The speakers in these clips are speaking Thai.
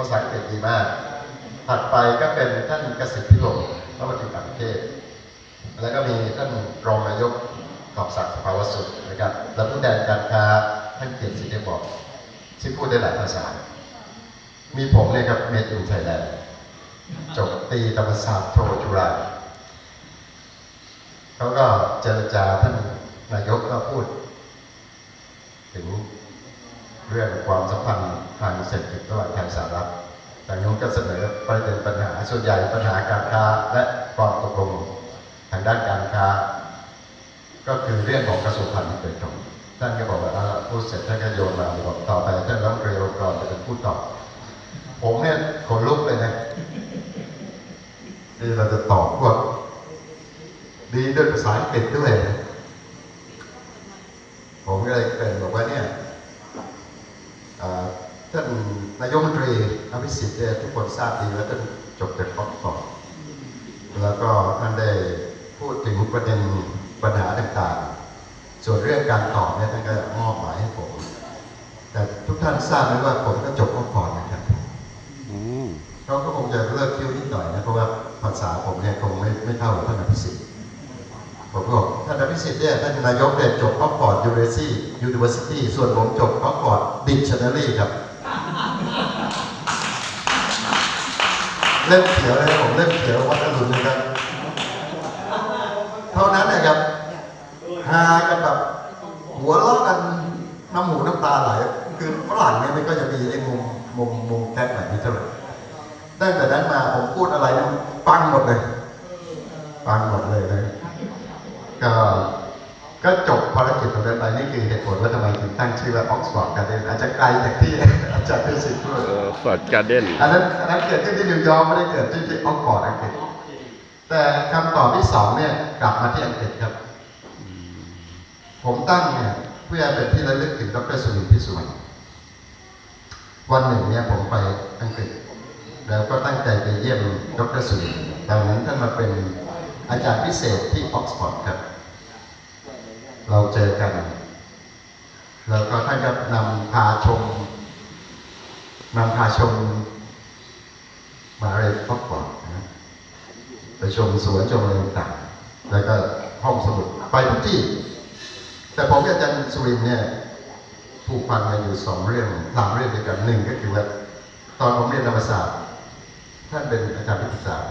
ภาษาอังกฤษดีมาก ถัดไปก็เป็นท่านกสิทธิพิรมรัฐมนตรีต่างประเทศ แล้วก็มีท่านรองนายกกอบศักดิ์สภาวสุขนะครับ และผู้แทนการค้าท่านเกียรติสิทธิบอกที่พูดได้หลายภาษา มีผมเนี่ยครับเมดอินไทยแลนด์จบตีธรรมศาสตร์โทจุฬาเขาก็เจรจาท่านนายกก็พูด ถึง เรื่องความสัมพันธ์ทางเศรษฐกิจระหว่างไทยสหรัฐทางโน้นก็เสนอประเด็นปัญหาส่วนใหญ่ปัญหาการค้าและความตกลงทางด้านการค้า ก็คือเรื่องของกระทรวงพาณิชย์โดยตรงท่านก็บอกว่าอ่าพูดเสร็จท่านก็โยนมาบอกต่อไปท่านรัฐมนตรีองค์กรจะเป็นผู้ตอบผมเนี่ยขนลุกเลยนะที่เราจะตอบพวกดีด้วยภาษาอังกฤษด้วยผมก็เลยเป็นบอกว่าเนี่ย ท่านนายกรัฐมนตรีอภิสิทธิ์เนี่ยทุกคนทราบดีว่าท่านจบจากฟอกฟอร์ดแล้วก็ท่านได้พูดถึงประเด็นปัญหาต่างๆ ส่วนเรื่องการตอบเนี่ยท่านก็มอบหมายให้ผม แต่ทุกท่านทราบไหมว่าผมก็จบฟอกฟอร์ดนะครับอืมเขาก็คงจะเลิกคิ้วนิดหน่อยนะเพราะว่าภาษาผมเนี่ยคงไม่ไม่เท่าท่านอภิสิทธิ์ผมบอกท่าน อภิสิทธิ์เนี่ยท่านนายกเนี่ยจบออกอร์ดยูเรซี่ยูนิเวอร์ซิตี้ส่วนผมจบออกอร์ดดิกชันนารีครับ เล่มเขียวเลยผมเล่มเขียววัดอรุณนะครับ เท่านั้นนะครับฮากันแบบหัวเราะกันน้ำหูน้ำตาไหลคือฝรั่งเนี่ยมันก็จะมีไอ้มุมมุมมุมแก๊กแบบนี้เท่าไหร่ตั้งแต่นั้นมาผมพูดอะไรนะปังหมดเลยปังหมดเลยนะ ก็ก็จบภารกิจตรงนั้นไปนี่คือเหตุผลว่าทำไมถึงตั้งชื่อว่าออกซฟอร์ดการ์เดนอาจจะไกลจากที่อาจารย์พิสิทธิ์พูดเออฟอร์ดการ์เด้นอันนั้นอันนั้นเกิดขึ้นที่นิวยอร์กไม่ได้เกิดขึ้นที่ออกฟอร์ดอังกฤษแต่คำตอบที่สองเนี่ยกลับมาที่อังกฤษครับ ผมตั้งเนี่ยเพื่อเป็นที่ระลึกถึงดรสุรินทร์พิสุวรรณวันหนึ่งเนี่ยผมไปอังกฤษ แล้วก็ตั้งใจไปเยี่ยมดรสุรินทร์ดังนั้นท่านมาเป็นอาจารย์พิเศษที่ออกซฟอร์ดครับ เราเจอกัน แล้วก็ท่านก็นำพาชมนำพาชม มาเรยออกฟอร์ดนะไปชมสวนชมอะไรต่างๆแล้วก็ห้องสมุดไปทุกที่ แต่ผมกับอาจารย์สุรินทร์เนี่ยผูกพันกันอยู่สองเรื่องสามเรื่องด้วยกันหนึ่งก็คือว่า ตอนผมเรียนธรรมศาสตร์ท่านเป็นอาจารย์พิศาสตร์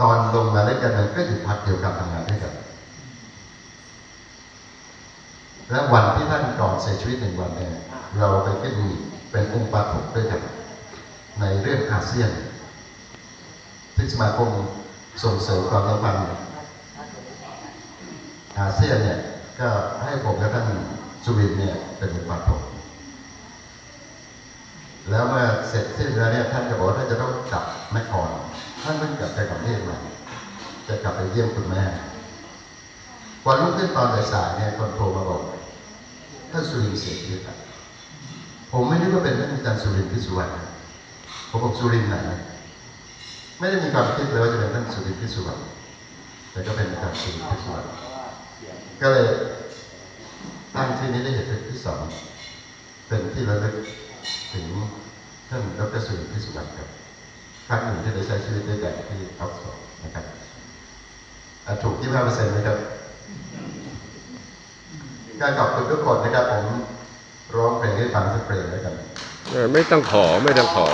ตอนลงมาเล่นกันมันก็อยู่พักเดียวกันทำงานด้วยกัน และวันที่ท่านก่อนเสียชีวิตหนึ่งวันเนี่ยเราไปขึ้นเป็นองค์ปาถกด้วยกันในเรื่องอาเซียนที่สมาคมส่งเสริมความสัมพันธ์อาเซียนเนี่ยก็ให้ผมกับท่านสุวินเนี่ยเป็นอุปาถกแล้วเมื่อเสร็จสิ้นแล้วเนี่ยท่านก็บอกว่าท่านจะต้องกลับนครท่านเพิ่งกลับไปกับประเทศมาจะกลับไปเยี่ยมคุณแม่วันรุ่งขึ้นตอนสายๆเนี่ยคนโทรมาบอก ท่านสุรินทร์เสียชีวิตผมไม่นึกว่าเป็นท่านอาจารย์สุรินทร์พิสุวรรณผมบอกสุรินทร์ไหนไม่ได้มีความคิดเลยว่าจะเป็นท่านสุรินทร์พิสุวรรณแต่ก็เป็นอาจารย์สุรินทร์พิสุวรรณก็เลยตั้งที่นี้ได้เหตุผลที่สองเป็นที่ระลึกถึงท่านดรสุรินทร์พิสุวรรณครับครั้งหนึ่งที่ได้ใช้ชีวิตด้วยกันที่ออกซฟอร์ดนะครับอะถูก25เปอร์เซ็นต์ไหมครับ ก็ขอบคุณทุกคนนะครับผมร้องเพลงให้ฟังสักเพลงแล้วกัน เออไม่ต้องขอไม่ต้องขอ